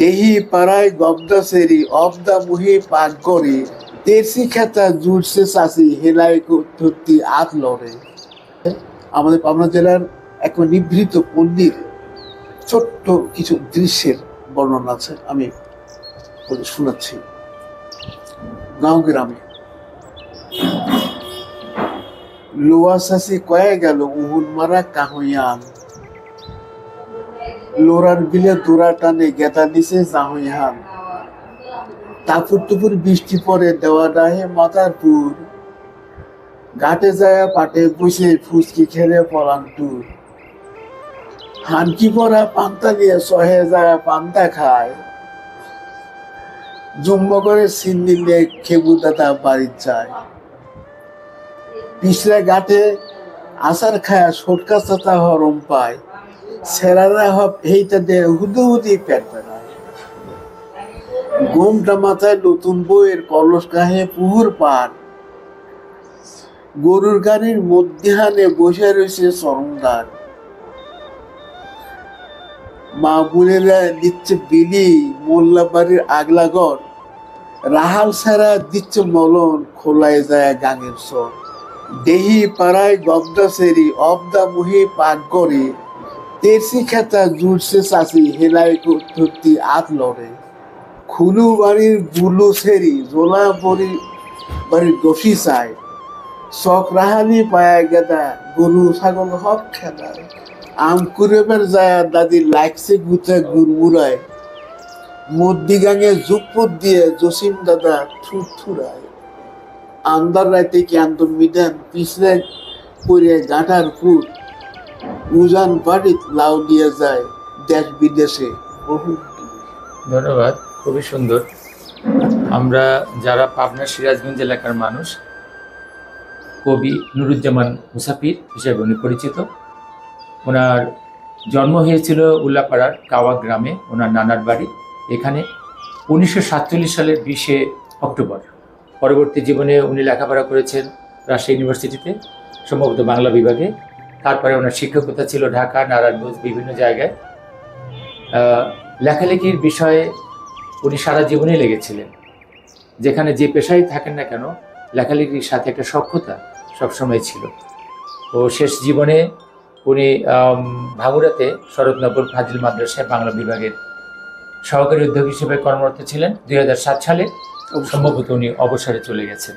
দেহি পাড়ায় গবদা সেরি, অবদা মুহি পাক করে। তেরসি খেতা জুড়ছে চাষি হেলাই ধরতি আত লড়ে। আমাদের পাবনা জেলার এক নিভৃত পল্লীর ছোট্ট কিছু দৃশ্যের বর্ণনা আছে, আমি শোনাচ্ছি। গাঁও গ্রামে। লোয়া শাসি কয়ে গেল, উহুন মারা কাহইয়ান। লোরার বিলে দোরা টানে গেতা নিচে জাহইহান তাপুর টুপুর বৃষ্টি পরে দেওয়া ডাহে মাতারপুর ঘাটে যায় পাটে বসে ফুচকি খেলে পলান টুর। হানকি পরা পান্তা নিয়ে সহে যায় পান্তা খায়। জুম্ব করে সিন দিলে খেবু দাদা বাড়ির যায় পিছলে ঘাটে আসার খায়া সটকা চাতা হরম পায়। সেরারা হব এইটা দে হুদু হুদি পেট গোমটা মাথায় নতুন বইয়ের কলস গাহে পুহুর পান গরুর গাড়ির মধ্যাহ্নে বসে রয়েছে সরঙ্গার মা বোনেরা দিচ্ছে বিলি মোল্লা বাড়ির আগলাগর রাহাল সারা দিচ্ছে মলন, খোলায় যায় গাঙের সর দেহি পাড়ায় গবদা সেরি, অবদা মুহি পাক করে খেতা জুড়ছে চাষি হেলাই ধরতি আত লড়ে। খুলু বাড়ির বুলু সেরি জোলা বড়ি বাড়ির দোষী চাই। শখ রাহানি পায়া গেদা, গরু ছাগল হক খেলায় আম কুরেবের যায়, দাদি লাগছে গুতে গুড়মুড়ায় মদ্দি গাঙে জুপুর দিয়ে, জসিম দাদা থুর থুরায় আন্দার রাইতে কি আন্ত মিডান পিছলে করে গাঁটার ফুট উজান বাড়িত লাউ দিয়ে যায় দেশ বিদেশে। ধন্যবাদ, খুবই সুন্দর। আমরা যারা পাবনা সিরাজগঞ্জ এলাকার মানুষ, কবি নুরুজ্জামান মুসাফির হিসেবে উনি পরিচিত। ওনার জন্ম হয়েছিল উল্লাপাড়ার কাওয়া গ্রামে, ওনার নানার বাড়ি। এখানে উনিশশো সাতচল্লিশ সালের বিশে অক্টোবর। পরবর্তী জীবনে উনি লেখাপড়া করেছেন রাজশাহী ইউনিভার্সিটিতে, সম্ভবত বাংলা বিভাগে। তারপরে ওনার শিক্ষকতা ছিল ঢাকা নারায়ণগঞ্জ বিভিন্ন জায়গায়। লেখালেখির বিষয়ে উনি সারা জীবনই লেগেছিলেন। যেখানে যে পেশায় থাকেন না কেন লেখালেখির সাথে একটা সক্ষতা সবসময় ছিল। ও শেষ জীবনে উনি ভাঙুরাতে শরৎনগর ফাজিল মাদ্রাসায় বাংলা বিভাগের সহকারী অধ্যক্ষ হিসেবে কর্মরত ছিলেন। দু হাজার সাত সালে সম্ভবত উনি অবসরে চলে গেছেন।